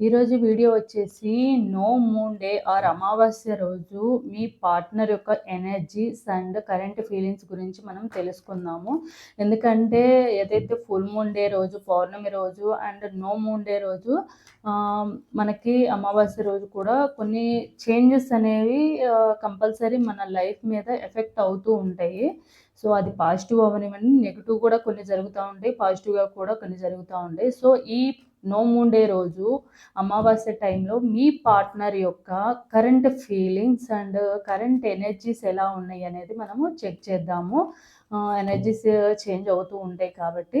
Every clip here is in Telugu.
ఈరోజు వీడియో వచ్చేసి నో మూన్ డే ఆర్ అమావాస్య రోజు మీ పార్ట్నర్ యొక్క ఎనర్జీస్ అండ్ కరెంట్ ఫీలింగ్స్ గురించి మనం తెలుసుకుందాము. ఎందుకంటే ఏదైతే ఫుల్ మూన్ డే రోజు పౌర్ణమి రోజు అండ్ నో మూన్ డే రోజు మనకి అమావాస్య రోజు కూడా కొన్ని చేంజెస్ అనేవి కంపల్సరీ మన లైఫ్ మీద ఎఫెక్ట్ అవుతూ ఉంటాయి. సో అది పాజిటివ్ అవనివ్వండి నెగిటివ్ కూడా కొన్ని జరుగుతూ ఉంటాయి పాజిటివ్గా కూడా కొన్ని జరుగుతూ ఉంటాయి. సో ఈ నో రోజు అమావాస్య టైంలో మీ పార్ట్నర్ యొక్క current feelings and current energies ఎలా ఉన్నాయి అనేది మనము చెక్ చేద్దాము. ఎనర్జీస్ చేంజ్ అవుతూ ఉంటాయి కాబట్టి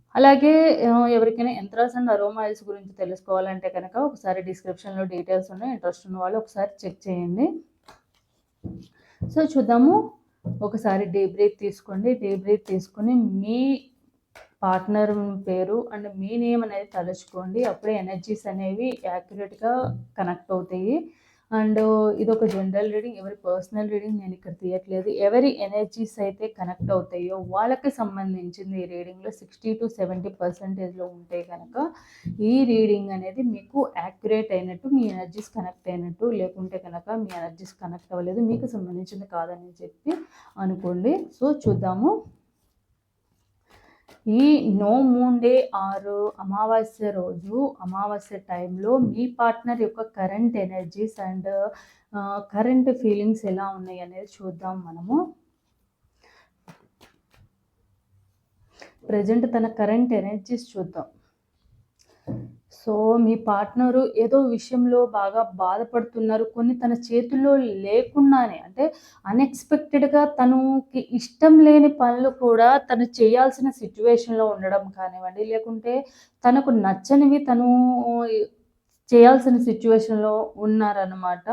అలాగే ఎవరికైనా ఎంత్రాస్ అండ్ అరోమాయిల్స్ గురించి తెలుసుకోవాలంటే కనుక ఒకసారి డిస్క్రిప్షన్లో డీటెయిల్స్ ఉన్నాయి. ఇంట్రెస్ట్ ఉన్న వాళ్ళు ఒకసారి చెక్ చేయండి. సో చూద్దాము. ఒకసారి డీ బ్రీత్ తీసుకోండి. డీ బ్రీత్ తీసుకొని మీ పార్ట్నర్ పేరు అండ్ మీ నేమ్ అనేది తలుచుకోండి. అప్పుడే ఎనర్జీస్ అనేవి యాక్యురేట్గా కనెక్ట్ అవుతాయి. అండ్ ఇది ఒక జనరల్ రీడింగ్ ఎవరి పర్సనల్ రీడింగ్ నేను ఇక్కడ తీయట్లేదు. ఎవరి ఎనర్జీస్ అయితే కనెక్ట్ అవుతాయో వాళ్ళకి సంబంధించింది ఈ రీడింగ్లో సిక్స్టీ టు సెవెంటీ పర్సెంటేజ్లో ఉంటే కనుక ఈ రీడింగ్ అనేది మీకు యాక్యురేట్ అయినట్టు మీ ఎనర్జీస్ కనెక్ట్ అయినట్టు లేకుంటే కనుక మీ ఎనర్జీస్ కనెక్ట్ అవ్వలేదు మీకు సంబంధించింది కాదని చెప్పి అనుకోండి. సో చూద్దాము. ఈ నో మూన్ డే ఆరు అమావాస్య రోజు అమావాస్య టైంలో మీ పార్ట్నర్ యొక్క current energies and current feelings ఎలా ఉన్నాయి అనేది చూద్దాం మనము. ప్రజెంట్ తన కరెంట్ ఎనర్జీస్ చూద్దాం. సో మీ పార్ట్నరు ఏదో విషయంలో బాగా బాధపడుతున్నారు. కొన్ని తన చేతుల్లో లేకుండానే అంటే అన్ఎక్స్పెక్టెడ్గా తనకి ఇష్టం లేని పనులు కూడా తను చేయాల్సిన సిచ్యువేషన్లో ఉండడం కానివ్వండి లేకుంటే తనకు నచ్చనివి తను చేయాల్సిన సిచ్యువేషన్లో ఉన్నారనమాట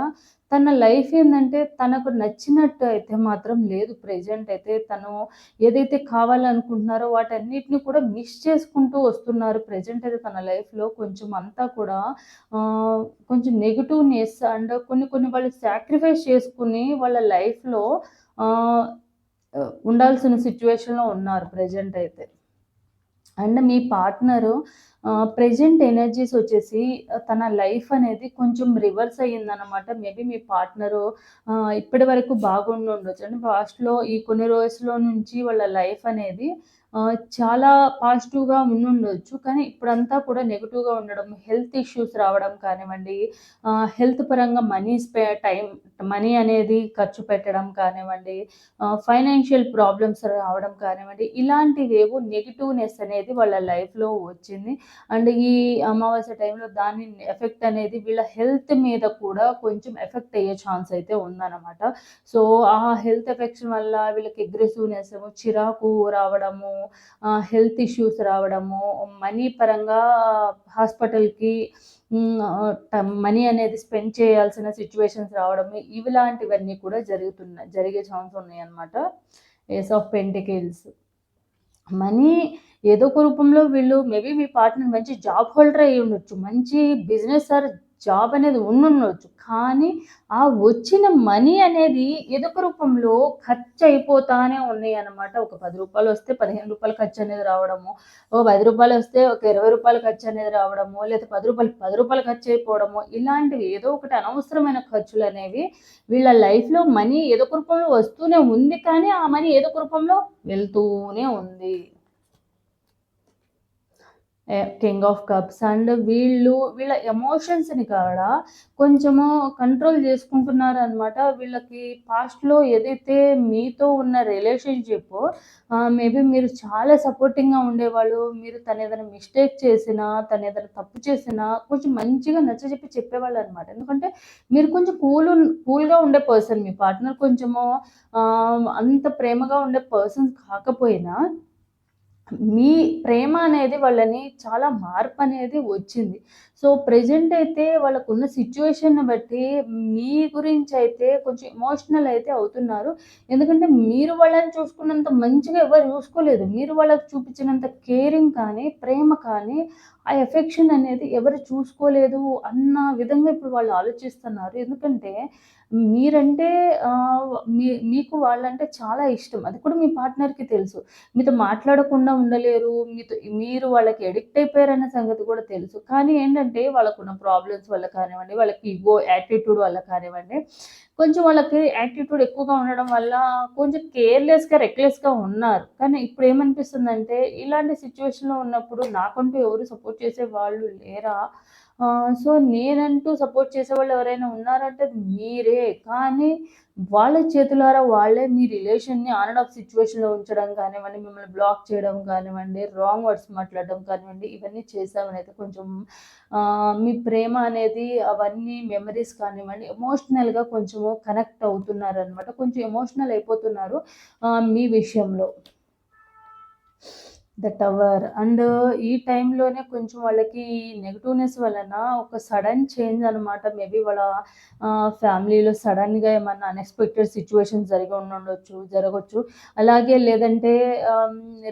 తన లైఫ్ ఏంటంటే తనకు నచ్చినట్టు అయితే మాత్రం లేదు. ప్రజెంట్ అయితే తను ఏదైతే కావాలనుకుంటున్నారో వాటన్నిటిని కూడా మిస్ చేసుకుంటూ వస్తున్నారు. ప్రజెంట్ అయితే తన లైఫ్లో కొంచెం అంతా కూడా కొంచెం నెగిటివ్నెస్ అండ్ కొన్ని కొన్ని వాళ్ళు సాక్రిఫైస్ చేసుకుని వాళ్ళ లైఫ్లో ఉండాల్సిన సిచ్యువేషన్లో ఉన్నారు. ప్రజెంట్ అయితే. అండ్ మీ పార్ట్నరు ప్రజెంట్ ఎనర్జీస్ వచ్చేసి తన లైఫ్ అనేది కొంచెం రివర్స్ అయ్యిందనమాట మేబీ మీ పార్ట్నరు ఇప్పటి వరకు బాగుండి ఉండొచ్చు. అంటే ఫాస్ట్లో ఈ కొన్ని రోజుల్లో నుంచి వాళ్ళ లైఫ్ అనేది చాలా పాజిటివ్గా ఉండుండొచ్చు కానీ ఇప్పుడంతా కూడా నెగిటివ్గా ఉండడం హెల్త్ ఇష్యూస్ రావడం కానివ్వండి హెల్త్ పరంగా మనీ స్పే టైం మనీ అనేది ఖర్చు పెట్టడం కానివ్వండి ఫైనాన్షియల్ ప్రాబ్లమ్స్ రావడం కానివ్వండి ఇలాంటివి ఏవో నెగిటివ్నెస్ అనేది వాళ్ళ లైఫ్లో వచ్చింది. అండ్ ఈ అమావాస్య టైంలో దాని ఎఫెక్ట్ అనేది వీళ్ళ హెల్త్ మీద కూడా కొంచెం ఎఫెక్ట్ అయ్యే ఛాన్స్ అయితే ఉందన్నమాట. సో ఆ హెల్త్ ఎఫెక్షన్ వల్ల వీళ్ళకి అగ్రెసివ్నెస్ చిరాకు రావడము హెల్త్ ఇష్యూస్ రావడము మనీ పరంగా హాస్పిటల్కి మనీ అనేది స్పెండ్ చేయాల్సిన సిచ్యువేషన్స్ రావడము ఇలాంటివన్నీ కూడా జరుగుతున్నాయి జరిగే ఛాన్స్ ఉన్నాయి అనమాట ఏస్ ఆఫ్ పెంటికిల్స్ మనీ ఏదో ఒక రూపంలో వీళ్ళు మేబీ మీ పార్ట్నర్ మంచి జాబ్ హోల్డర్ అయ్యి ఉండొచ్చు మంచి బిజినెస్ ఆర్ జాబ్ అనేది ఉండుండొచ్చు కానీ ఆ వచ్చిన మనీ అనేది ఎదుక రూపంలో ఖర్చు అయిపోతానే ఉన్నాయి అనమాట ఒక పది రూపాయలు వస్తే పదిహేను రూపాయలు ఖర్చు అనేది రావడము ఒక పది రూపాయలు వస్తే ఒక ఇరవై రూపాయలు ఖర్చు అనేది రావడము లేదా పది రూపాయలు పది రూపాయలు ఖర్చు అయిపోవడము ఇలాంటివి ఏదో ఒకటి అనవసరమైన ఖర్చులు అనేవి వీళ్ళ లైఫ్లో మనీ ఏదో రూపంలో వస్తూనే ఉంది. కానీ ఆ మనీ ఏదో రూపంలో వెళ్తూనే ఉంది. కింగ్ ఆఫ్ కప్స్ అండ్ వీళ్ళు వీళ్ళ ఎమోషన్స్ని కూడా కొంచెము కంట్రోల్ చేసుకుంటున్నారు అనమాట వీళ్ళకి పాస్ట్లో ఏదైతే మీతో ఉన్న రిలేషన్షిప్ మేబీ మీరు చాలా సపోర్టింగ్గా ఉండేవాళ్ళు. మీరు తను ఏదైనా మిస్టేక్ చేసినా తను ఏదైనా తప్పు చేసినా కొంచెం మంచిగా నచ్చ చెప్పి చెప్పేవాళ్ళు అనమాట ఎందుకంటే మీరు కొంచెం కూల్ కూల్గా ఉండే పర్సన్ మీ పార్ట్నర్ కొంచెము అంత ప్రేమగా ఉండే పర్సన్ కాకపోయినా మీ ప్రేమ అనేది వాళ్ళని చాలా మార్పు అనేది వచ్చింది. సో ప్రజెంట్ అయితే వాళ్ళకున్న సిచ్యువేషన్ని బట్టి మీ గురించి అయితే కొంచెం ఎమోషనల్ అయితే అవుతున్నారు. ఎందుకంటే మీరు వాళ్ళని చూసుకున్నంత మంచిగా ఎవరు చూసుకోలేదు. మీరు వాళ్ళకి చూపించినంత కేరింగ్ కానీ ప్రేమ కానీ ఆ ఎఫెక్షన్ అనేది ఎవరు చూసుకోలేదు అన్న విధంగా ఇప్పుడు వాళ్ళు ఆలోచిస్తున్నారు. ఎందుకంటే మీరంటే మీ మీకు వాళ్ళంటే చాలా ఇష్టం. అది కూడా మీ పార్ట్నర్కి తెలుసు. మీతో మాట్లాడకుండా ఉండలేరు. మీతో మీరు వాళ్ళకి ఎడిక్ట్ అయిపోయారన్న సంగతి కూడా తెలుసు. కానీ ఏంటంటే వాళ్ళకున్న ప్రాబ్లమ్స్ వల్ల కానివ్వండి వాళ్ళకి ఈగో యాటిట్యూడ్ వల్ల కానివ్వండి కొంచెం వాళ్ళకి యాటిట్యూడ్ ఎక్కువగా ఉండడం వల్ల కొంచెం కేర్లెస్గా రెక్లెస్గా ఉన్నారు. కానీ ఇప్పుడు ఏమనిపిస్తుందంటే ఇలాంటి సిచ్యువేషన్లో ఉన్నప్పుడు నాకంటూ ఎవరు సపోర్ట్ చేసే వాళ్ళు లేరా? సో నేనంటూ సపోర్ట్ చేసేవాళ్ళు ఎవరైనా ఉన్నారంటే మీరే. కానీ వాళ్ళ చేతులారా వాళ్ళే మీ రిలేషన్ని ఆన్ అండ్ ఆఫ్ సిచ్యువేషన్లో ఉంచడం కానివ్వండి మిమ్మల్ని బ్లాక్ చేయడం కానివ్వండి రాంగ్ వర్డ్స్ మాట్లాడడం కానివ్వండి ఇవన్నీ చేసామని అయితే కొంచెం మీ ప్రేమ అనేది అవన్నీ మెమరీస్ కానివ్వండి ఎమోషనల్గా కొంచెము కనెక్ట్ అవుతున్నారు అనమాట కొంచెం ఎమోషనల్ అయిపోతున్నారు మీ విషయంలో. ద టవర్ అండ్ ఈ టైంలోనే కొంచెం వాళ్ళకి నెగటివ్నెస్ వలన ఒక సడన్ చేంజ్ అనమాట మేబీ వాళ్ళ ఫ్యామిలీలో సడన్గా ఏమన్నా అన్ఎక్స్పెక్టెడ్ సిచ్యువేషన్ జరిగి ఉండొచ్చు జరగవచ్చు అలాగే లేదంటే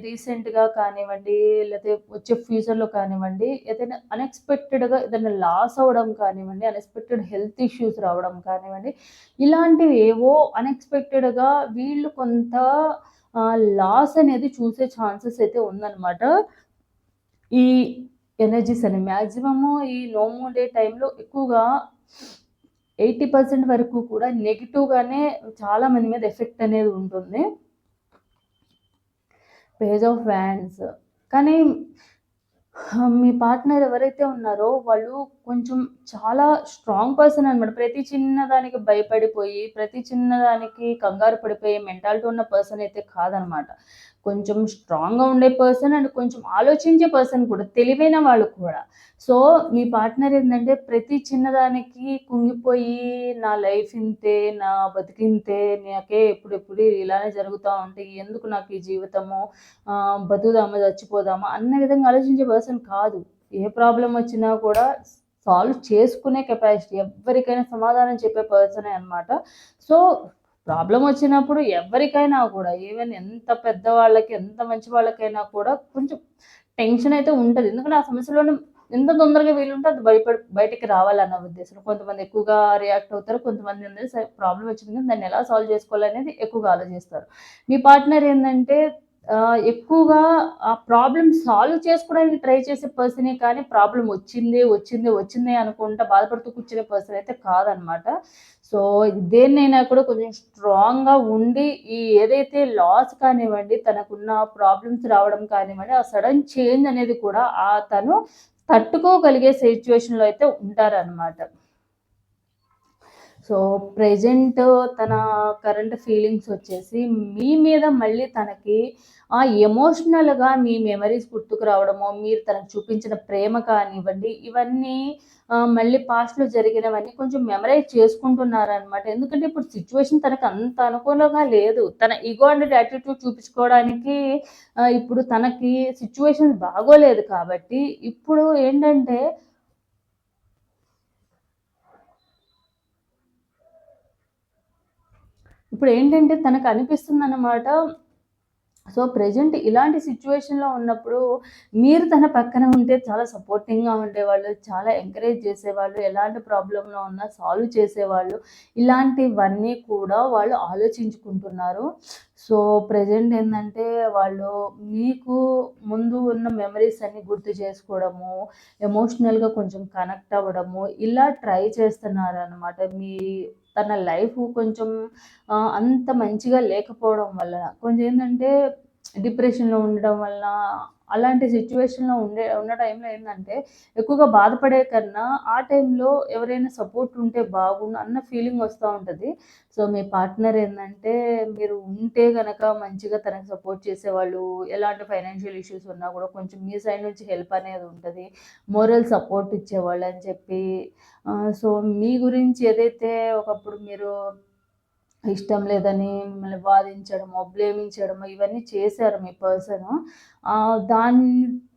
రీసెంట్గా కానివ్వండి లేకపోతే వచ్చే ఫ్యూచర్లో కానివ్వండి ఏదైనా అన్ఎక్స్పెక్టెడ్గా ఏదైనా లాస్ అవ్వడం కానివ్వండి అన్ఎక్స్పెక్టెడ్ హెల్త్ ఇష్యూస్ రావడం కానివ్వండి ఇలాంటివి ఏవో అన్ఎక్స్పెక్టెడ్గా వీళ్ళు కొంత లాస్ అనేది చూసే ఛాన్సెస్ అయితే ఉందన్నమాట. ఈ ఎనర్జీస్ అని మ్యాక్సిమము ఈ నోమో డే టైంలో ఎక్కువగా ఎయిటీ పర్సెంట్ వరకు కూడా నెగిటివ్గానే చాలా మంది మీద ఎఫెక్ట్ అనేది ఉంటుంది. పేజ్ ఆఫ్ వ్యాన్స్ కానీ మీ పార్ట్నర్ ఎవరైతే ఉన్నారో వాళ్ళు కొంచెం చాలా స్ట్రాంగ్ పర్సన్ అనమాట ప్రతి చిన్నదానికి భయపడిపోయి ప్రతి చిన్నదానికి కంగారు పడిపోయి మెంటాలిటీ ఉన్న పర్సన్ అయితే కాదనమాట కొంచెం స్ట్రాంగ్గా ఉండే పర్సన్ అండ్ కొంచెం ఆలోచించే పర్సన్ కూడా తెలివైన వాళ్ళు కూడా. సో మీ పార్ట్నర్ ఏంటంటే ప్రతి చిన్నదానికి కుంగిపోయి నా లైఫ్ ఇంతే నా బతికింతే నాకే ఎప్పుడెప్పుడు ఇలానే జరుగుతూ ఉంటాయి ఎందుకు నాకు ఈ జీవితము? బతుకుదామా చచ్చిపోదామా? అన్న విధంగా ఆలోచించే పర్సన్ కాదు. ఏ ప్రాబ్లం వచ్చినా కూడా సాల్వ్ చేసుకునే కెపాసిటీ ఎవరికైనా సమాధానం చెప్పే పర్సనే అనమాట సో ప్రాబ్లం వచ్చినప్పుడు ఎవరికైనా కూడా ఈవెన్ ఎంత పెద్ద వాళ్ళకి ఎంత మంచి వాళ్ళకైనా కూడా కొంచెం టెన్షన్ అయితే ఉంటుంది. ఎందుకంటే ఆ సమస్యలోనే ఎంత తొందరగా వీలుంటే అది భయపడి బయటికి రావాలన్న ఉద్దేశం కొంతమంది ఎక్కువగా రియాక్ట్ అవుతారు కొంతమంది ఏంటంటే ప్రాబ్లం వచ్చింది దాన్ని ఎలా సాల్వ్ చేసుకోవాలనేది ఎక్కువగా ఆలోచిస్తారు. మీ పార్ట్నర్ ఏంటంటే ఎక్కువగా ఆ ప్రాబ్లమ్ సాల్వ్ చేసుకోవడానికి ట్రై చేసే పర్సనే కానీ ప్రాబ్లం వచ్చింది వచ్చింది వచ్చింది అనుకుంటా బాధపడుతూ కూర్చునే పర్సన్ అయితే కాదనమాట. సో దేన్నైనా కూడా కొంచెం స్ట్రాంగ్గా ఉండి ఈ ఏదైతే లాస్ కానివ్వండి తనకున్న ప్రాబ్లమ్స్ రావడం కానివ్వండి ఆ సడన్ చేంజ్ అనేది కూడా ఆ తను తట్టుకోగలిగే సిచ్యువేషన్లో అయితే ఉంటారనమాట సో ప్రెజెంట్ తన కరెంట్ ఫీలింగ్స్ వచ్చేసి మీ మీద మళ్ళీ తనకి ఆ ఎమోషనల్గా మీ మెమరీస్ గుర్తుకు రావడమో మీరు తనకు చూపించిన ప్రేమ కానివ్వండి ఇవన్నీ మళ్ళీ పాస్ట్లో జరిగినవన్నీ కొంచెం మెమరైజ్ చేసుకుంటున్నారనమాట ఎందుకంటే ఇప్పుడు సిచ్యువేషన్ తనకు అంత అనుకూలంగా లేదు. తన ఈగో అండ్ యాటిట్యూడ్ చూపించుకోవడానికి ఇప్పుడు తనకి సిచ్యువేషన్ బాగోలేదు కాబట్టి ఇప్పుడు ఏంటంటే ఇప్పుడు ఏంటంటే తనకు అనిపిస్తుంది అన్నమాట సో ప్రజెంట్ ఇలాంటి సిచ్యువేషన్లో ఉన్నప్పుడు మీరు తన పక్కన ఉంటే చాలా సపోర్టింగ్గా ఉండేవాళ్ళు చాలా ఎంకరేజ్ చేసేవాళ్ళు ఎలాంటి ప్రాబ్లంలో ఉన్నా సాల్వ్ చేసేవాళ్ళు. ఇలాంటివన్నీ కూడా వాళ్ళు ఆలోచించుకుంటున్నారు. సో ప్రజెంట్ ఏంటంటే వాళ్ళు మీకు ముందు ఉన్న మెమరీస్ అన్ని గుర్తు చేసుకోవడము ఎమోషనల్గా కొంచెం కనెక్ట్ అవ్వడము ఇలా ట్రై చేస్తున్నారు అనమాట మీ తన లైఫ్ కొంచెం అంత మంచిగా లేకపోవడం వలన కొంచెం ఏంటంటే డిప్రెషన్లో ఉండడం వల్ల అలాంటి సిచ్యువేషన్లో ఉండే ఉన్న టైంలో ఏంటంటే ఎక్కువగా బాధపడే కన్నా ఆ టైంలో ఎవరైనా సపోర్ట్ ఉంటే బాగుండు అన్న ఫీలింగ్ వస్తూ ఉంటుంది. సో మీ పార్ట్నర్ ఏంటంటే మీరు ఉంటే కనుక మంచిగా తనకు సపోర్ట్ చేసేవాళ్ళు ఎలాంటి ఫైనాన్షియల్ ఇష్యూస్ ఉన్నా కూడా కొంచెం మీ సైడ్ నుంచి హెల్ప్ అనేది ఉంటుంది. మోరల్ సపోర్ట్ ఇచ్చేవాళ్ళు అని చెప్పి సో మీ గురించి ఏదైతే ఒకప్పుడు మీరు ఇష్టం లేదని మిమ్మల్ని బాధించడమో బ్లేమించడమో ఇవన్నీ చేశారు మీ పర్సన్. దాన్ని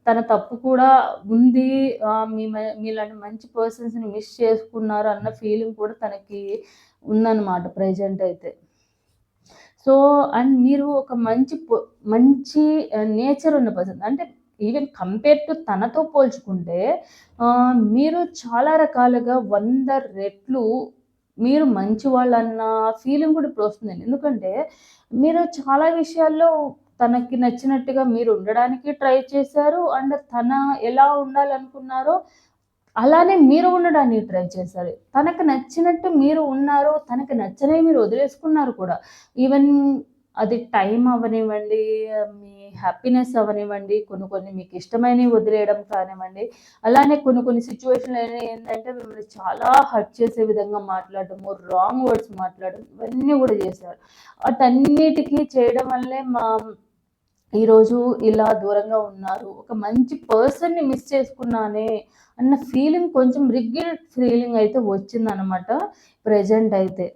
తన తప్పు కూడా ఉంది. మీ మీలాంటి మంచి పర్సన్స్ని మిస్ చేసుకున్నారు అన్న ఫీలింగ్ కూడా తనకి ఉందన్నమాట ప్రజెంట్ అయితే. సో అండ్ మీరు ఒక మంచి మంచి నేచర్ ఉన్న పర్సన్ అంటే ఈవెన్ కంపేర్ టు తనతో పోల్చుకుంటే మీరు చాలా రకాలుగా వంద రెట్లు మీరు మంచి వాళ్ళన్న ఫీలింగ్ కూడా ఇప్పుడు వస్తుందండి. ఎందుకంటే మీరు చాలా విషయాల్లో తనకి నచ్చినట్టుగా మీరు ఉండడానికి ట్రై చేశారు. అండ్ తన ఎలా ఉండాలనుకున్నారో అలానే మీరు ఉండడానికి ట్రై చేశారు. తనకు నచ్చినట్టు మీరు ఉన్నారు. తనకు నచ్చనే మీరు వదిలేసుకున్నారు కూడా. ఈవెన్ అది టైం అవ్వనివ్వండి మీ హ్యాపీనెస్ అవనివ్వండి కొన్ని కొన్ని మీకు ఇష్టమైనవి వదిలేయడం కానివ్వండి అలానే కొన్ని కొన్ని సిచ్యువేషన్లు ఏంటంటే మిమ్మల్ని చాలా హర్ట్ చేసే విధంగా మాట్లాడటము రాంగ్ వర్డ్స్ మాట్లాడడం ఇవన్నీ కూడా చేశారు వాటన్నిటికీ చేయడం వల్లే మా ఈరోజు ఇలా దూరంగా ఉన్నారు. ఒక మంచి పర్సన్ని మిస్ చేసుకున్నానే అన్న ఫీలింగ్ కొంచెం రిగ్రెట్ ఫీలింగ్ అయితే వచ్చిందనమాట ప్రజెంట్ అయితే.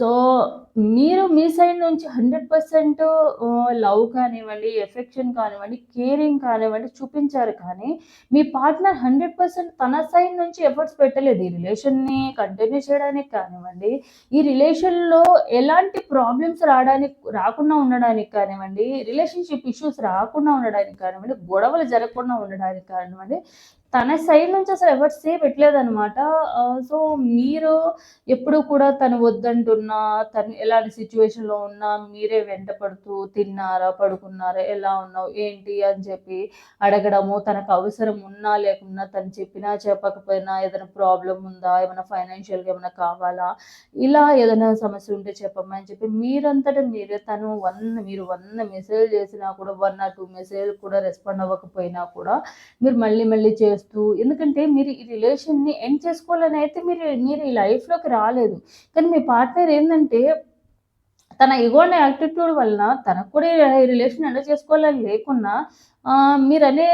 సో మీరు మీ సైడ్ నుంచి హండ్రెడ్ పర్సెంట్ లవ్ కానివ్వండి ఎఫెక్షన్ కానివ్వండి కేరింగ్ కానివ్వండి చూపించారు కానీ మీ పార్ట్నర్ హండ్రెడ్ పర్సెంట్ తన సైడ్ నుంచి ఎఫర్ట్స్ పెట్టలేదు. ఈ రిలేషన్ని కంటిన్యూ చేయడానికి కానివ్వండి ఈ రిలేషన్లో ఎలాంటి ప్రాబ్లమ్స్ రావడానికి రాకుండా ఉండడానికి కానివ్వండి రిలేషన్షిప్ ఇష్యూస్ రాకుండా ఉండడానికి కానివ్వండి గొడవలు జరగకుండా ఉండడానికి కానివ్వండి తన సైడ్ నుంచి అసలు ఎవరు సే పెట్టలేదనమాట సో మీరు ఎప్పుడు కూడా తను వద్దంటున్నా తను ఎలాంటి సిచ్యువేషన్లో ఉన్నా మీరే వెంట పడుతూ తిన్నారా పడుకున్నారా ఎలా ఉన్నావు ఏంటి అని చెప్పి అడగడము తనకు అవసరం ఉన్నా లేకున్నా తను చెప్పినా చెప్పకపోయినా ఏదైనా ప్రాబ్లం ఉందా ఏమైనా ఫైనాన్షియల్గా ఏమైనా కావాలా ఇలా ఏదైనా సమస్య ఉంటే చెప్పమ్మా అని చెప్పి మీరంతటా మీరే తను వన్ మీరు వంద మెసేజ్ చేసినా కూడా వన్ ఆర్ టూ మెసేజ్ కూడా రెస్పాండ్ అవ్వకపోయినా కూడా మీరు మళ్ళీ మళ్ళీ చేసి చేస్తూ ఎందుకంటే మీరు ఈ రిలేషన్ని ఎండ్ చేసుకోవాలని అయితే మీరు మీరు ఈ లైఫ్లోకి రాలేదు. కానీ మీ పార్ట్నర్ ఏంటంటే తన ఇగోని యాటిట్యూడ్ వలన తనకు కూడా ఈ రిలేషన్ ఎండ్ చేసుకోవాలని లేకున్నా మీరు అనే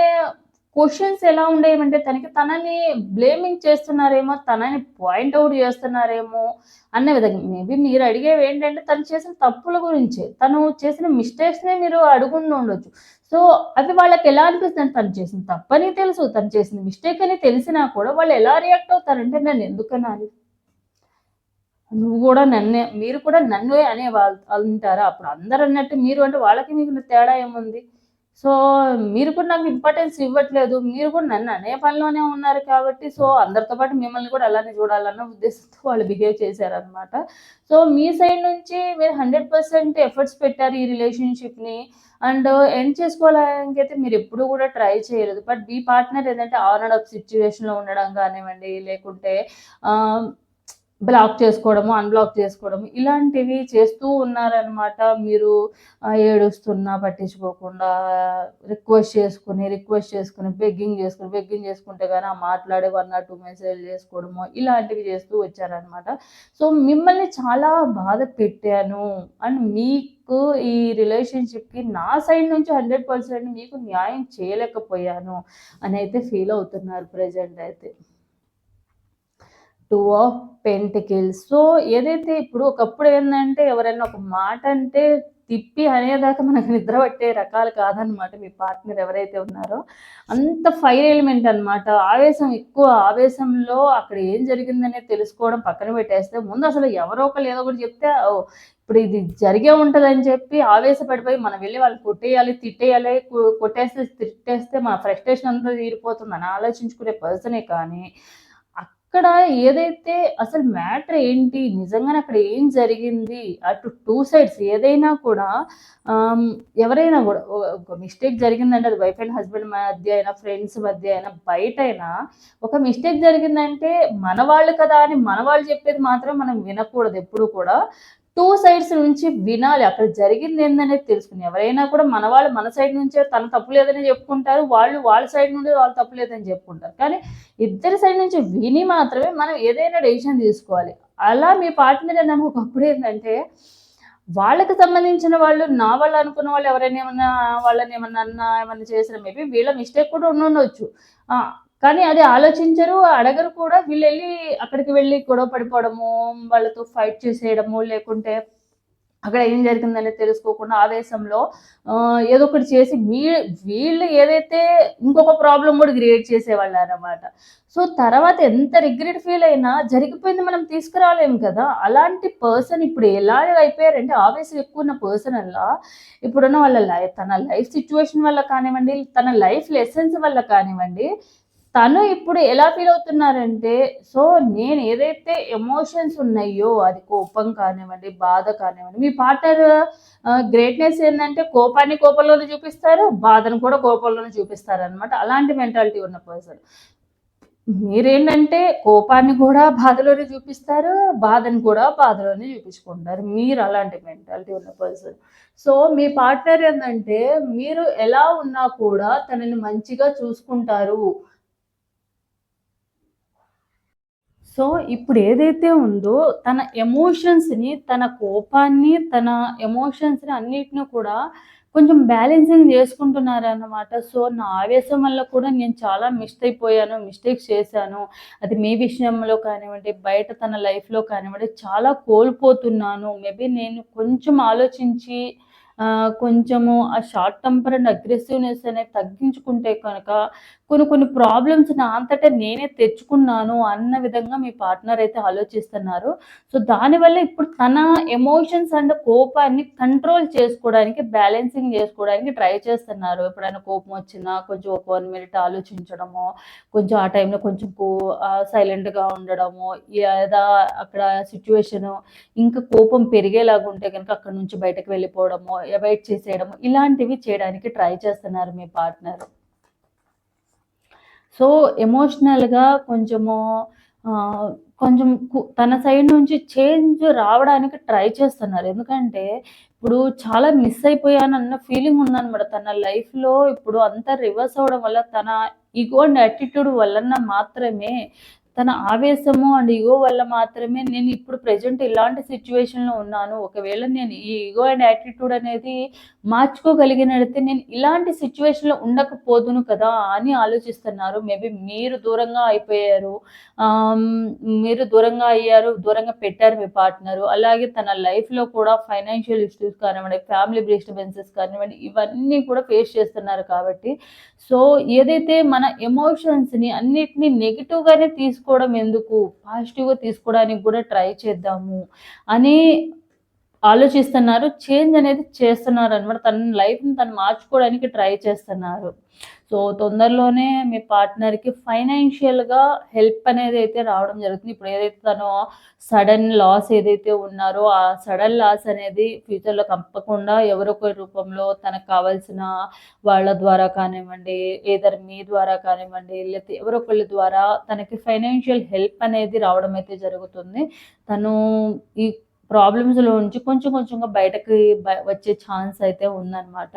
క్వశ్చన్స్ ఎలా ఉండేవంటే తనకి తనని బ్లేమింగ్ చేస్తున్నారేమో తనని పాయింట్ అవుట్ చేస్తున్నారేమో అన్న విధంగా. మేబీ మీరు అడిగేవి ఏంటంటే తను చేసిన తప్పుల గురించే. తను చేసిన మిస్టేక్స్నే మీరు అడుగుండి ఉండొచ్చు సో అవి వాళ్ళకి ఎలా అనిపిస్తుంది తను చేసిన తప్పని తెలుసు తను చేసిన మిస్టేక్ అని తెలిసినా కూడా వాళ్ళు ఎలా రియాక్ట్ అవుతారంటే నన్ను ఎందుకనాలి నువ్వు కూడా నన్నే మీరు కూడా నన్ను అనే వాళ్ళు అంటారా అప్పుడు అందరు అన్నట్టు మీరు అంటే వాళ్ళకి మీకు తేడా ఏముంది? సో మీరు కూడా నాకు ఇంపార్టెన్స్ ఇవ్వట్లేదు. మీరు కూడా నన్ను అనే పనిలోనే ఉన్నారు కాబట్టి సో అందరితో పాటు మిమ్మల్ని కూడా అలానే చూడాలన్న ఉద్దేశంతో వాళ్ళు బిహేవ్ చేశారనమాట సో మీ సైడ్ నుంచి మీరు హండ్రెడ్ పర్సెంట్ ఎఫర్ట్స్ పెట్టారు ఈ రిలేషన్షిప్ని అండ్ ఎండ్ చేసుకోవడానికి అయితే మీరు ఎప్పుడు కూడా ట్రై చేయలేదు. బట్ మీ పార్ట్నర్ ఏదంటే ఆన్ అండ్ ఆఫ్ సిచ్యువేషన్లో ఉండడం కానివ్వండి లేకుంటే బ్లాక్ చేసుకోవడము అన్బ్లాక్ చేసుకోవడము ఇలాంటివి చేస్తూ ఉన్నారనమాట మీరు ఏడుస్తున్నా పట్టించుకోకుండా రిక్వెస్ట్ చేసుకుని రిక్వెస్ట్ చేసుకుని బెగ్గింగ్ చేసుకుని బెగ్గింగ్ చేసుకుంటే కానీ ఆ మాట్లాడే వన్ ఆర్ టూ మెసేజ్ చేసుకోవడము ఇలాంటివి చేస్తూ వచ్చారనమాట సో మిమ్మల్ని చాలా బాధ పెట్టాను. అండ్ మీకు ఈ రిలేషన్షిప్కి నా సైడ్ నుంచి హండ్రెడ్ పర్సెంట్ మీకు న్యాయం చేయలేకపోయాను. అని అయితే ఫీల్ అవుతున్నారు ప్రజెంట్ అయితే. టూ ఆఫ్ పెంటికిల్స్ సో ఏదైతే ఇప్పుడు ఒకప్పుడు ఏంటంటే ఎవరైనా ఒక మాట అంటే తిప్పి అనేదాకా మనకు నిద్ర పట్టే రకాలు కాదనమాట మీ పార్ట్నర్ ఎవరైతే ఉన్నారో. అంత ఫైర్ ఎలిమెంట్ అనమాట ఆవేశం ఎక్కువ. ఆవేశంలో అక్కడ ఏం జరిగిందనే తెలుసుకోవడం పక్కన పెట్టేస్తే ముందు అసలు ఎవరో ఒకరు ఏదో ఒకటి చెప్తే ఇప్పుడు ఇది జరిగే ఉంటుందని చెప్పి ఆవేశపడిపోయి మనం వెళ్ళి వాళ్ళు కొట్టేయాలి తిట్టేయాలి కొట్టేస్తే తిట్టేస్తే మన ఫ్రస్ట్రేషన్ అంతా తీరిపోతుందని ఆలోచించుకునే పర్సనే కానీ అక్కడ ఏదైతే అసలు మ్యాటర్ ఏంటి? నిజంగానే అక్కడ ఏం జరిగింది? అటు టూ సైడ్స్ ఏదైనా కూడా ఎవరైనా కూడా ఒక మిస్టేక్ జరిగిందంటే అది వైఫ్ అండ్ హస్బెండ్ మధ్య అయినా ఫ్రెండ్స్ మధ్య అయినా బయట అయినా ఒక మిస్టేక్ జరిగిందంటే మన వాళ్ళు కదా అని మన వాళ్ళు చెప్పేది మాత్రం మనం వినకూడదు ఎప్పుడు కూడా. టూ సైడ్స్ నుంచి వినాలి అక్కడ జరిగింది ఏందనేది తెలుసుకుని. ఎవరైనా కూడా మన వాళ్ళు మన సైడ్ నుంచే తన తప్పు లేదని చెప్పుకుంటారు వాళ్ళు వాళ్ళ సైడ్ నుండి వాళ్ళు తప్పు లేదని చెప్పుకుంటారు. కానీ ఇద్దరి సైడ్ నుంచి విని మాత్రమే మనం ఏదైనా డెసిషన్ తీసుకోవాలి. అలా మీ పార్ట్నర్ ఏదైనా ఒకప్పుడు ఏంటంటే వాళ్ళకి సంబంధించిన వాళ్ళు నా వాళ్ళు అనుకున్న వాళ్ళు ఎవరైనా ఏమన్నా వాళ్ళని ఏమన్నా అన్నా ఏమన్నా చేసిన మేబీ వీళ్ళ మిస్టేక్ కూడా ఉండొచ్చు. కానీ అది ఆలోచించరు అడగరు కూడా. వీళ్ళు వెళ్ళి అక్కడికి వెళ్ళి గొడవ పడిపోవడము వాళ్ళతో ఫైట్ చేసేయడము లేకుంటే అక్కడ ఏం జరిగిందనేది తెలుసుకోకుండా ఆవేశంలో ఏదో ఒకటి చేసి వీ వీళ్ళు ఏదైతే ఇంకొక ప్రాబ్లం కూడా క్రియేట్ చేసేవాళ్ళు అన్నమాట సో తర్వాత ఎంత రిగ్రెట్ ఫీల్ అయినా జరిగిపోయింది మనం తీసుకురాలేము కదా. అలాంటి పర్సన్ ఇప్పుడు ఎలా అయిపోయారంటే ఆవేశం ఎక్కువ ఉన్న పర్సన్ అలా ఇప్పుడున్న వాళ్ళ లైఫ్ తన లైఫ్ సిచ్యువేషన్ వల్ల కానివ్వండి తన లైఫ్ లెసన్స్ వల్ల కానివ్వండి తను ఇప్పుడు ఎలా ఫీల్ అవుతున్నారంటే సో నేను ఏదైతే ఎమోషన్స్ ఉన్నాయో అది కోపం కానివ్వండి బాధ కానివ్వండి మీ పార్ట్నర్ గ్రేట్నెస్ ఏంటంటే కోపాన్ని కోపంలోనే చూపిస్తారు బాధను కూడా కోపంలోనే చూపిస్తారు అనమాట అలాంటి మెంటాలిటీ ఉన్న పర్సన్. మీరేంటంటే కోపాన్ని కూడా బాధలోనే చూపిస్తారు బాధను కూడా బాధలోనే చూపించుకుంటారు. మీరు అలాంటి మెంటాలిటీ ఉన్న పర్సన్. సో మీ పార్ట్నర్ ఏంటంటే మీరు ఎలా ఉన్నా కూడా తనని మంచిగా చూసుకుంటారు. సో ఇప్పుడు ఏదైతే ఉందో తన ఎమోషన్స్ని తన కోపాన్ని తన ఎమోషన్స్ని అన్నిటిని కూడా కొంచెం బ్యాలెన్సింగ్ చేసుకుంటున్నారన్నమాట. సో నా ఆవేశం వల్ల కూడా నేను చాలా మిస్ అయిపోయాను మిస్టేక్స్ చేశాను. అది మీ విషయంలో కానివ్వండి బయట తన లైఫ్లో కానివ్వండి చాలా కోల్పోతున్నాను. మేబీ నేను కొంచెం ఆలోచించి కొంచెము ఆ షార్ట్ టెంపర్ అండ్ అగ్రెసివ్నెస్ అనేది తగ్గించుకుంటే కనుక కొన్ని కొన్ని ప్రాబ్లమ్స్ నా అంతటా నేనే తెచ్చుకున్నాను అన్న విధంగా మీ పార్ట్నర్ అయితే ఆలోచిస్తున్నారు. సో దానివల్ల ఇప్పుడు తన ఎమోషన్స్ అండ్ కోపాన్ని కంట్రోల్ చేసుకోవడానికి బ్యాలెన్సింగ్ చేసుకోవడానికి ట్రై చేస్తున్నారు. ఎప్పుడైనా కోపం వచ్చినా కొంచెం ఒక వన్ మినిట్ ఆలోచించడము కొంచెం ఆ టైంలో కొంచెం సైలెంట్గా ఉండడము లేదా అక్కడ సిచ్యువేషన్ ఇంకా కోపం పెరిగేలాగా ఉంటే కనుక అక్కడ నుంచి బయటకు వెళ్ళిపోవడము అవాయిడ్ చేసేయడము ఇలాంటివి చేయడానికి ట్రై చేస్తున్నారు మీ పార్ట్నర్ సో ఎమోషనల్గా కొంచెము ఆ, కొంచెం కు- తన సైడ్ నుంచి చేంజ్ రావడానికి ట్రై చేస్తున్నారు. ఎందుకంటే ఇప్పుడు చాలా మిస్ అయిపోయాను అన్న ఫీలింగ్ ఉందన్నమాట తన లైఫ్లో ఇప్పుడు అంతా రివర్స్ అవ్వడం వల్ల తన ఈగో అండ్ యాటిట్యూడ్ వలన మాత్రమే తన ఆవేశము అండ్ ఈగో వల్ల మాత్రమే నేను ఇప్పుడు ప్రజెంట్ ఇలాంటి సిచ్యువేషన్లో ఉన్నాను. ఒకవేళ నేను ఈ ఈగో అండ్ యాటిట్యూడ్ అనేది మార్చుకోగలిగినట్లయితే నేను ఇలాంటి సిచ్యువేషన్లో ఉండకపోదును కదా అని ఆలోచిస్తున్నారు. మేబీ మీరు దూరంగా అయిపోయారు. మీరు దూరంగా అయ్యారు దూరంగా పెట్టారు మీ పార్ట్నరు అలాగే తన లైఫ్లో కూడా ఫైనాన్షియల్ ఇష్యూస్ కానివ్వండి ఫ్యామిలీ డిస్టర్బెన్సెస్ కానివ్వండి ఇవన్నీ కూడా ఫేస్ చేస్తున్నారు కాబట్టి. సో ఏదైతే మన ఎమోషన్స్ని అన్నిటినీ నెగిటివ్గానే తీసుకోవడం ఎందుకు? పాజిటివ్గా తీసుకోవడానికి కూడా ట్రై చేద్దాము అని ఆలోచిస్తున్నారు. చేంజ్ అనేది చేస్తున్నారు అనమాట తన లైఫ్ని తను మార్చుకోవడానికి ట్రై చేస్తున్నారు. సో తొందరలోనే మీ పార్ట్నర్కి ఫైనాన్షియల్గా హెల్ప్ అనేది అయితే రావడం జరుగుతుంది. ఇప్పుడు ఏదైతే తను సడన్ లాస్ ఏదైతే ఉన్నారో ఆ సడన్ లాస్ అనేది ఫ్యూచర్లో తప్పకుండా ఎవరొకరి రూపంలో తనకు కావాల్సిన వాళ్ళ ద్వారా కానివ్వండి ఏదర్ మీ ద్వారా కానివ్వండి లేకపోతే ఎవరొకళ్ళ ద్వారా తనకి ఫైనాన్షియల్ హెల్ప్ అనేది రావడం అయితే జరుగుతుంది. తను ఈ ప్రాబ్లమ్స్లో నుంచి కొంచెం కొంచెంగా బయటకి బ- వచ్చే ఛాన్స్ అయితే ఉందన్నమాట.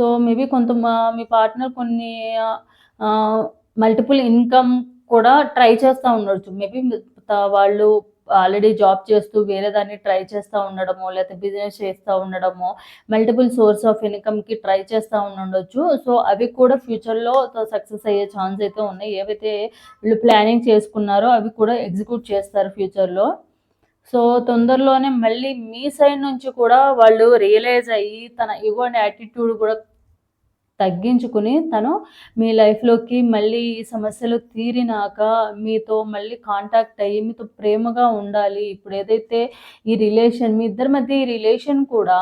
సో మేబీ కొంత మీ పార్ట్నర్ కొన్ని మల్టిపుల్ ఇన్కమ్ కూడా ట్రై చేస్తూ ఉండొచ్చు. మేబీ వాళ్ళు ఆల్రెడీ జాబ్ చేస్తూ వేరే దాన్ని ట్రై చేస్తూ ఉండడము లేకపోతే బిజినెస్ చేస్తూ ఉండడము మల్టిపుల్ సోర్స్ ఆఫ్ ఇన్కమ్కి ట్రై చేస్తూ ఉండొచ్చు. సో అవి కూడా ఫ్యూచర్లో సక్సెస్ అయ్యే ఛాన్స్ అయితే ఉన్నాయి. ఏవైతే వీళ్ళు ప్లానింగ్ చేసుకున్నారో అవి కూడా ఎగ్జిక్యూట్ చేస్తారు ఫ్యూచర్లో. సో తొందరలోనే మళ్ళీ మీ సైడ్ నుంచి కూడా వాళ్ళు రియలైజ్ అయ్యి తన ఇగో యాటిట్యూడ్ కూడా తగ్గించుకుని తను మీ లైఫ్లోకి మళ్ళీ ఈ సమస్యలు తీరినాక మీతో మళ్ళీ కాంటాక్ట్ అయ్యి మీతో ప్రేమగా ఉండాలి. ఇప్పుడు ఏదైతే ఈ రిలేషన్ మీ ఇద్దరి మధ్య ఈ రిలేషన్ కూడా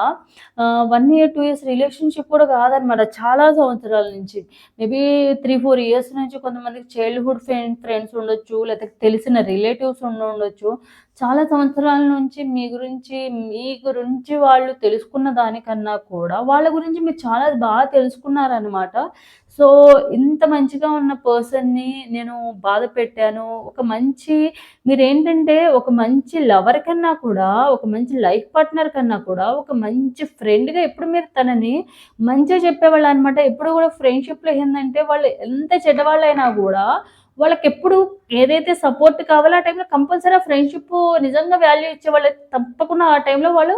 one year two years relationship కూడా కాదనమాట. చాలా సంవత్సరాల నుంచి మేబీ త్రీ ఫోర్ ఇయర్స్ నుంచి కొంతమందికి చైల్డ్హుడ్ ఫ్రెండ్ ఫ్రెండ్స్ ఉండొచ్చు లేకపోతే తెలిసిన రిలేటివ్స్ ఉండొచ్చు. చాలా సంవత్సరాల నుంచి మీ గురించి మీ గురించి వాళ్ళు తెలుసుకున్న దానికన్నా కూడా వాళ్ళ గురించి మీరు చాలా బాగా తెలుసుకున్నారనమాట. సో, ఇంత మంచిగా ఉన్న పర్సన్‌ని నేను బాధ పెట్టాను. ఒక మంచి మీరేంటంటే ఒక మంచి లవర్ కన్నా కూడా, ఒక మంచి లైఫ్ పార్ట్నర్ కన్నా కూడా, ఒక మంచి ఫ్రెండ్‌గా ఎప్పుడు మీరు తనని మంచిగా చెప్పేవాళ్ళు అనమాట ఎప్పుడు కూడా ఫ్రెండ్‌షిప్‌లో ఏంటంటే వాళ్ళు ఎంత చెడ్డవాళ్ళైనా వాళ్ళకి ఎప్పుడు ఏదైతే సపోర్ట్ కావాలో ఆ టైంలో కంపల్సరీ ఫ్రెండ్‌షిప్ నిజంగా వాల్యూ ఇచ్చేవాళ్ళైతే తప్పకుండా ఆ టైంలో వాళ్ళు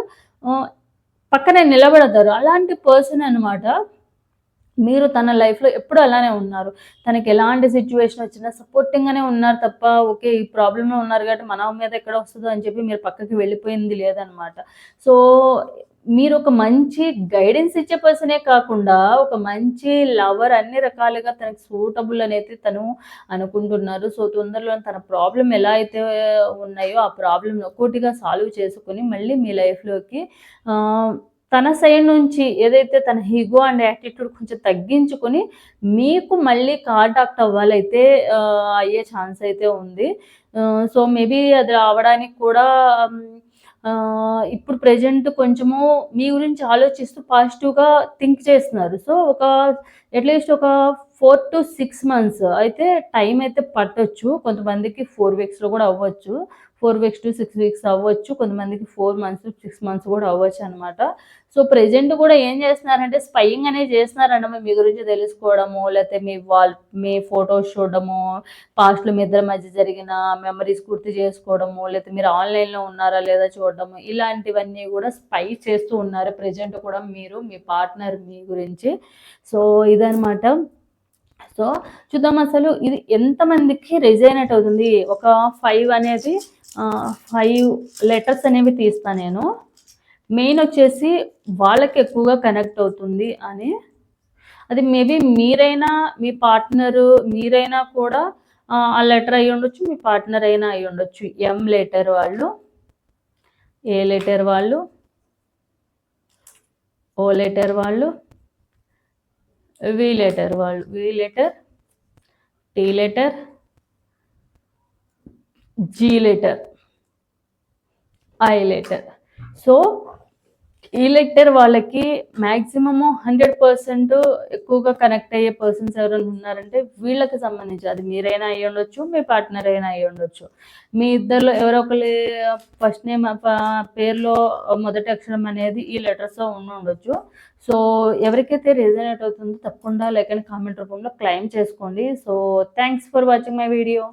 పక్కనే నిలబడతారు. అలాంటి పర్సన్ అనమాట. మీరు తన లైఫ్‌లో ఎప్పుడు అలానే ఉన్నారు. తనకి ఎలాంటి సిచ్యువేషన్ వచ్చినా సపోర్టింగ్‌గానే ఉన్నారు తప్ప, ఓకే. ఈ ప్రాబ్లంలో ఉన్నారు కాబట్టి మన మీద ఎక్కడ వస్తుందో అని చెప్పి మీరు పక్కకి వెళ్ళిపోయింది లేదనమాట. సో, మీరు ఒక మంచి గైడెన్స్ ఇచ్చే పర్సనే కాకుండా, ఒక మంచి లవర్ అన్ని రకాలుగా తనకు సూటబుల్ అనేది తను అనుకుంటున్నారు. సో, తొందరలో తన ప్రాబ్లం ఎలా అయితే ఉన్నాయో, ఆ ప్రాబ్లం ఒక్కోటిగా సాల్వ్ చేసుకొని మళ్ళీ మీ లైఫ్‌లోకి తన సైడ్ నుంచి ఏదైతే తన హిగో అండ్ యాటిట్యూడ్ కొంచెం తగ్గించుకొని, మీకు మళ్ళీ కాంటాక్ట్ అవ్వాలైతే అయ్యే ఛాన్స్ అయితే ఉంది. సో, మేబీ అది రావడానికి కూడా ఇప్పుడు ప్రజెంట్ కొంచెము మీ గురించి ఆలోచిస్తూ పాజిటివ్‌గా థింక్ చేస్తున్నారు. సో, ఒక అట్‌లీస్ట్ ఒక 4-6 మంత్స్ అయితే టైం అయితే పట్టొచ్చు. కొంతమందికి ఫోర్ వీక్స్‌లో కూడా అవ్వచ్చు. Four weeks to six weeks అవ్వచ్చు. కొంతమందికి ఫోర్ మంత్స్, సిక్స్ మంత్స్ కూడా అవ్వచ్చు అనమాట సో, ప్రెజెంట్ కూడా ఏం చేస్తున్నారంటే స్పైయింగ్ అనేది చేస్తున్నారన్నమా మీ గురించి తెలుసుకోవడము, లేకపోతే మీ వాల్ మీ ఫొటోస్ చూడడము, పాస్ట్‌లో మీ ఇద్దరి మధ్య జరిగిన మెమరీస్ గుర్తు చేసుకోవడము, లేకపోతే మీరు ఆన్‌లైన్‌లో ఉన్నారా లేదా చూడడము, ఇలాంటివన్నీ కూడా స్పై చేస్తూ ఉన్నారు ప్రెజెంట్ కూడా మీరు, మీ పార్ట్నర్ మీ గురించి. సో, ఇదనమాట. సో, చూద్దాం అసలు ఇది ఎంతమందికి రెజొనేట్ అవుతుంది. ఒక ఫైవ్ అనేది ఫైవ్ లెటర్స్ అనేవి తీస్తా నేను. మెయిన్ వచ్చేసి వాళ్ళకి ఎక్కువగా కనెక్ట్ అవుతుంది అని. అది మేబీ మీరైనా, మీ పార్ట్నరు మీరైనా కూడా ఆ లెటర్ అయ్యుండొచ్చు. మీ పార్ట్నర్ అయినా అయ్యుండొచ్చు. ఎం లెటర్ వాళ్ళు. ఏ లెటర్ వాళ్ళు. ఓ లెటర్ వాళ్ళు. వి లెటర్ వాళ్ళు. V letter. T letter. G letter. I letter. So, ఈ లెటర్ వాళ్ళకి మ్యాక్సిమము హండ్రెడ్ పర్సెంట్ ఎక్కువగా కనెక్ట్ అయ్యే పర్సన్స్ ఎవరైనా ఉన్నారంటే వీళ్ళకి సంబంధించి అది మీరైనా అయ్యుండొచ్చు. మీ పార్ట్నర్ అయినా అయ్యుండొచ్చు. మీ ఇద్దరిలో ఎవరో ఫస్ట్ నేమ్ పేరులో మొదటి అక్షరం అనేది ఈ లెటర్స్‌లో ఉండి ఉండొచ్చు సో, ఎవరికైతే రెజొనేట్ అవుతుందో తప్పకుండా లైక్ కామెంట్ రూపంలో క్లెయిమ్ చేసుకోండి. So, thanks for watching my video.